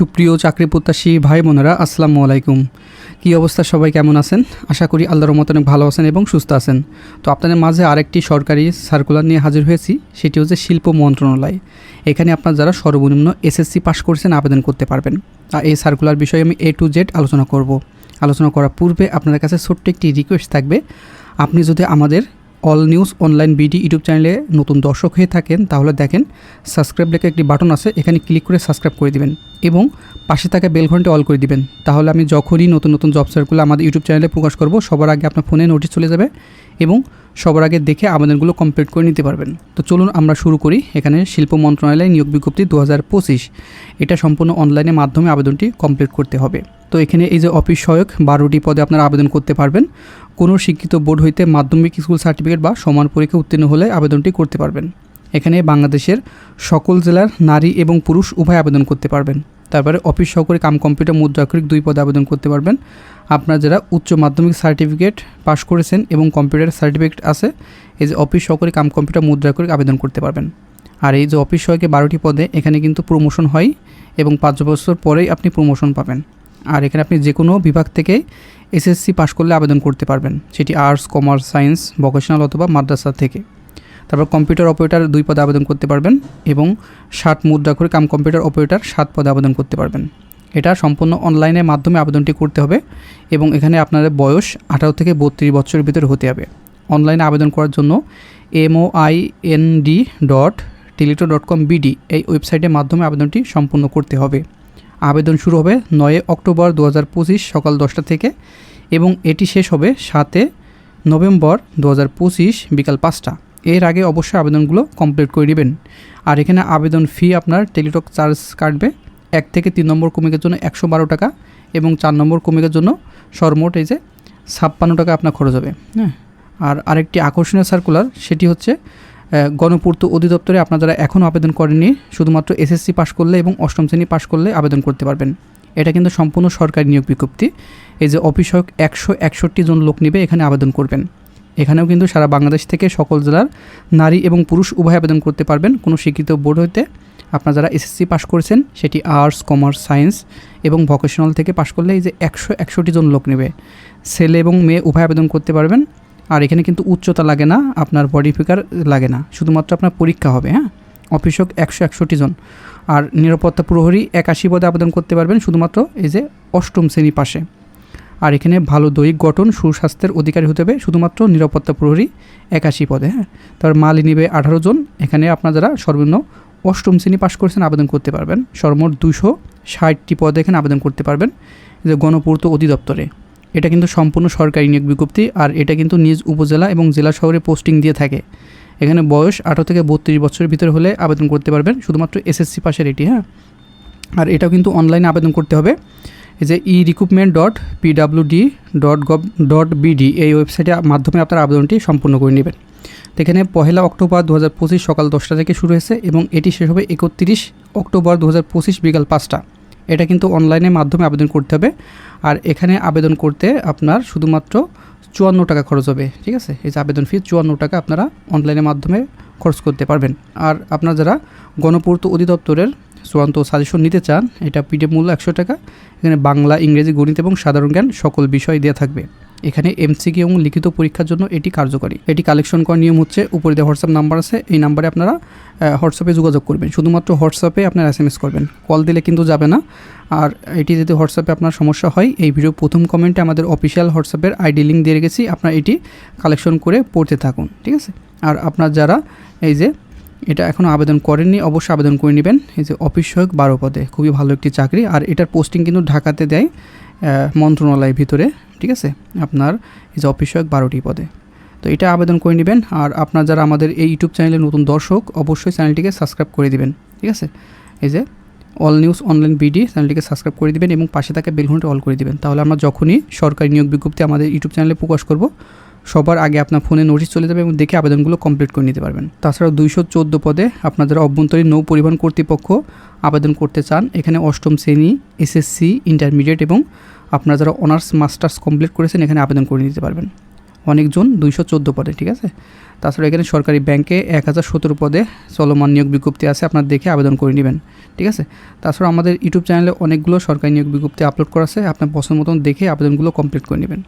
সুপ্রিয় চাকরি প্রত্যাশী ভাই বোনেরা, আসসালামু আলাইকুম। কী অবস্থা? সবাই কেমন আছেন? আশা করি আল্লাহর মত অনেক ভালো আছেন এবং সুস্থ আছেন। তো আপনাদের মাঝে আরেকটি সরকারি সার্কুলার নিয়ে হাজির হয়েছি, সেটি হচ্ছে শিল্প মন্ত্রণালয়। এখানে আপনার যারা সর্বনিম্ন এসএসসি পাশ করেছেন, আবেদন করতে পারবেন। আর এই সার্কুলার বিষয়ে আমি এ টু জেড আলোচনা করব। আলোচনা করার পূর্বে আপনাদের কাছে ছোট্ট একটি রিকোয়েস্ট থাকবে। আপনি যদি আমাদের all news online BD YouTube চ্যানেলে নতুন দর্শক হয়ে থাকেন, তাহলে দেখেন সাবস্ক্রাইব লেখা একটি বাটন আছে, এখানে ক্লিক করে সাবস্ক্রাইব করে দিবেন এবং পাশে থাকা ঘণ্টা অল করে দিবেন। তাহলে আমি যখনই নতুন নতুন জব সার্কুলার আমাদের ইউটিউব চ্যানেলে প্রকাশ করব, সবার আগে আপনার ফোনে নোটিশ চলে যাবে এবং সবার আগে দেখে আবেদনগুলো কমপ্লিট করে নিতে পারবেন। তো চলুন আমরা শুরু করি, এখানে শিল্প মন্ত্রণালয় নিয়োগ বিজ্ঞপ্তি দু হাজার পঁচিশ। এটা সম্পূর্ণ অনলাইনের মাধ্যমে আবেদনটি কমপ্লিট করতে হবে। তো এখানে এই যে অফিস সহায়ক বারোটি পদে আপনারা আবেদন করতে পারবেন। কোনো শিক্ষিত বোর্ড হইতে মাধ্যমিক স্কুল সার্টিফিকেট বা সমান পরীক্ষা উত্তীর্ণ হলে আবেদনটি করতে পারবেন। এখানে বাংলাদেশের সকল জেলার নারী এবং পুরুষ উভয় আবেদন করতে পারবেন। তারপরে অফিস সহকারী কাম কম্পিউটার মুদ্রাক্ষরিক দুই পদে আবেদন করতে পারবেন। আপনারা যারা উচ্চ মাধ্যমিক সার্টিফিকেট পাশ করেছেন এবং কম্পিউটার সার্টিফিকেট আছে, এই যে অফিস সহকারী কাম কম্পিউটার মুদ্রাক্ষরিক আবেদন করতে পারবেন। আর এই যে অফিস সহকারী বারোটি পদে এখানে কিন্তু প্রমোশন হয় এবং পাঁচ বছর পরেই আপনি প্রমোশন পাবেন। আর এখানে আপনি যে কোনো বিভাগ থেকে এসএসসি পাশ করলে আবেদন করতে পারবেন। সেটি আর্টস কমার্স সায়েন্স ভোকেশনাল অথবা মাদ্রাসা থেকে। তারপর কম্পিউটার অপারেটর দুই পদে আবেদন করতে পারবেন এবং ষাট মুদ্রা করে কাম কম্পিউটার অপারেটর সাত পদে আবেদন করতে পারবেন। এটা সম্পূর্ণ অনলাইনের মাধ্যমে আবেদনটি করতে হবে এবং এখানে আপনাদের বয়স আঠারো থেকে বত্রিশ বছরের ভিতরে হতে হবে। অনলাইনে আবেদন করার জন্য M O I N D dot teletalk dot com BD এই ওয়েবসাইটের মাধ্যমে আবেদনটি সম্পূর্ণ করতে হবে। আবেদন শুরু হবে নয় অক্টোবর দু হাজার পঁচিশ সকাল দশটা থেকে এবং এটি শেষ হবে সাতে নভেম্বর দু হাজার পঁচিশ বিকাল পাঁচটা। এর আগে অবশ্যই আবেদনগুলো কমপ্লিট করে নেবেন। আর এখানে আবেদন ফি আপনার টেলিটক চার্জ কাটবে। এক থেকে তিন নম্বর কমিকের জন্য একশো বারো টাকা এবং চার নম্বর কমিকের জন্য সর্বমোট এই যে ছাপ্পান্ন টাকা আপনার খরচ হবে। হ্যাঁ। আর আরেকটি আকর্ষণীয় সার্কুলার সেটি হচ্ছে গণপূর্ত অধিদপ্তরে আপনারা এখনও আবেদন করেননি, শুধুমাত্র এসএসসি পাশ করলে এবং অষ্টম শ্রেণি পাশ করলে আবেদন করতে পারবেন। এটা কিন্তু সম্পূর্ণ সরকারি নিয়োগ বিজ্ঞপ্তি। এই যে অফিসক একশো একষট্টি জন লোক নেবে, এখানে আবেদন করবেন। এখানেও কিন্তু সারা বাংলাদেশ থেকে সকল জেলার নারী এবং পুরুষ উভয় আবেদন করতে পারবেন। কোনো শিক্ষিত বোর্ড হইতে আপনারা যারা এসএসসি পাশ করেছেন, সেটি আর্টস কমার্স সায়েন্স এবং ভোকেশনাল থেকে পাশ করলে এই যে একশো একষট্টি জন লোক নেবে। ছেলে এবং মেয়ে উভয় আবেদন করতে পারবেন। আর এখানে কিন্তু উচ্চতা লাগে না, আপনার বডি ফিগার লাগে না। শুধুমাত্র আপনার পরীক্ষা হবে হ্যাঁ? অফিসক একশো একষট্টি জন। আর নিরাপত্তা প্রহরী একাশি পদে আবেদন করতে পারবেন, শুধুমাত্র এই যে অষ্টম শ্রেণি পাশে। আর এখানে ভালো দৈহিক গঠন, সুস্বাস্থ্যের অধিকারী হতে হবে, শুধুমাত্র নিরাপত্তা প্রহরী একাশি পদে হ্যাঁ? তার মালি নিবে আঠারো জন। এখানে আপনার যারা সর্বনিম্ন অষ্টম শ্রেণি পাশ করেছেন আবেদন করতে পারবেন। সর্বমোট দুশো ষাটটি পদে এখানে আবেদন করতে পারবেন। যে গণপূর্ত অধিদপ্তরে। এটা কিন্তু সম্পূর্ণ সরকারি নিয়োগ বিজ্ঞপ্তি আর এটা কিন্তু নিজ উপজেলা এবং জেলা শহরে পোস্টিং দিয়ে থাকে। এখানে বয়স আঠারো থেকে বত্রিশ বছরের ভিতরে হলে আবেদন করতে পারবেন, শুধুমাত্র এসএসসি পাশের এটি হ্যাঁ? আর এটাও কিন্তু অনলাইনে আবেদন করতে হবে। এই যে E recruitment dot PWD dot gov dot BD এই ওয়েবসাইটের মাধ্যমে আপনার আবেদনটি সম্পূর্ণ করে নেবেন। এখানে পহেলা অক্টোবর দু হাজার পঁচিশ সকাল দশটা থেকে শুরু হয়েছে এবং এটি শেষ হবে একত্রিশ অক্টোবর দু হাজার পঁচিশ বিকাল পাঁচটা। এটা কিন্তু অনলাইনের মাধ্যমে আবেদন করতে হবে। আর এখানে আবেদন করতে আপনার শুধুমাত্র চুয়ান্ন টাকা খরচ হবে, ঠিক আছে? এই যে আবেদন ফি, চুয়ান্ন টাকা আপনারা অনলাইনের মাধ্যমে খরচ করতে পারবেন। আর আপনার যারা গণপূর্ত অধিদপ্তরের চূড়ান্ত সাজেশন নিতে চান, এটা পিডিএফ মূল্য একশো টাকা, এখানে বাংলা, ইংরেজি, গণিত এবং সাধারণ জ্ঞান সকল বিষয় দেওয়া থাকবে। এখানে এমসিকিউ এবং লিখিত পরীক্ষার জন্য এটি কার্যকরী। এটি কালেকশন করার নিয়ম হচ্ছে, উপরে দেওয়া হোয়াটসঅ্যাপ নাম্বার আছে, এই নাম্বারে আপনারা হোয়াটসঅ্যাপে যোগাযোগ করবেন। শুধুমাত্র হোয়াটসঅ্যাপে আপনার এস এম এস করবেন। কল দিলে কিন্তু যাবে না। আর এটি যদি হোয়াটসঅ্যাপে আপনার সমস্যা হয়, এই ভিডিও প্রথম কমেন্টে আমাদের অফিসিয়াল হোয়াটসঅ্যাপের আইডি লিঙ্ক দিয়ে রেখেছি। আপনার এটি কালেকশন করে পড়তে থাকুন, ঠিক আছে? আর আপনার যারা এই যে এটা এখনও আবেদন করেননি অবশ্যই আবেদন করে নেবেন। এই যে অফিস সহায়ক বারো পদে, খুবই ভালো একটি চাকরি। আর এটার পোস্টিং কিন্তু ঢাকাতে দেয় মন্ত্রণালয়ের ভিতরে, ঠিক আছে? আপনার এই যে অফিস সহায়ক বারোটি পদে। তো এটা আবেদন করে নেবেন, আর আপনার যারা আমাদের এই ইউটিউব চ্যানেলের নতুন দর্শক, অবশ্যই চ্যানেলটিকে সাবস্ক্রাইব করে দিবেন, ঠিক আছে? এই যে অল নিউজ অনলাইন বিডি, চ্যানেলটিকে সাবস্ক্রাইব করে দিবেন এবং পাশে থাকা বেলঘন্টা অল করে দিবেন। তাহলে আমরা যখনই সরকারি নিয়োগ বিজ্ঞপ্তি আমাদের ইউটিউব চ্যানেলে প্রকাশ করব সবার আগে আপনার ফোনে নোটিশ চলে যাবে এবং দেখে আবেদনগুলো কমপ্লিট করে নিতে পারবেন। তাছাড়া দুইশো চোদ্দ পদে আপনাদের অভ্যন্তরীণ নৌ পরিবহন কর্তৃপক্ষ আবেদন করতে চান। এখানে অষ্টম শ্রেণি এসএসসি ইন্টারমিডিয়েট এবং আপনারা যারা অনার্স মাস্টার্স কমপ্লিট করেছেন, এখানে আবেদন করে নিতে পারবেন। অনেকজন দুইশো চোদ্দ পদে, ঠিক আছে? তাছাড়া এখানে সরকারি ব্যাংকে এক হাজার সতেরো পদে চলমান নিয়োগ বিজ্ঞপ্তি আছে, আপনার দেখে আবেদন করে নেবেন, ঠিক আছে? তাছাড়া আমাদের ইউটিউব চ্যানেলে অনেকগুলো সরকারি নিয়োগ বিজ্ঞপ্তি আপলোড করা আছে, আপনার পছন্দ মতন দেখে আবেদনগুলো কমপ্লিট করে নেবেন।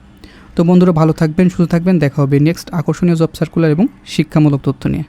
তো বন্ধুরা ভালো থাকবেন, সুস্থ থাকবেন। দেখা হবে নেক্সট আকর্ষণীয় জব সার্কুলার এবং শিক্ষামূলক তথ্য নিয়ে।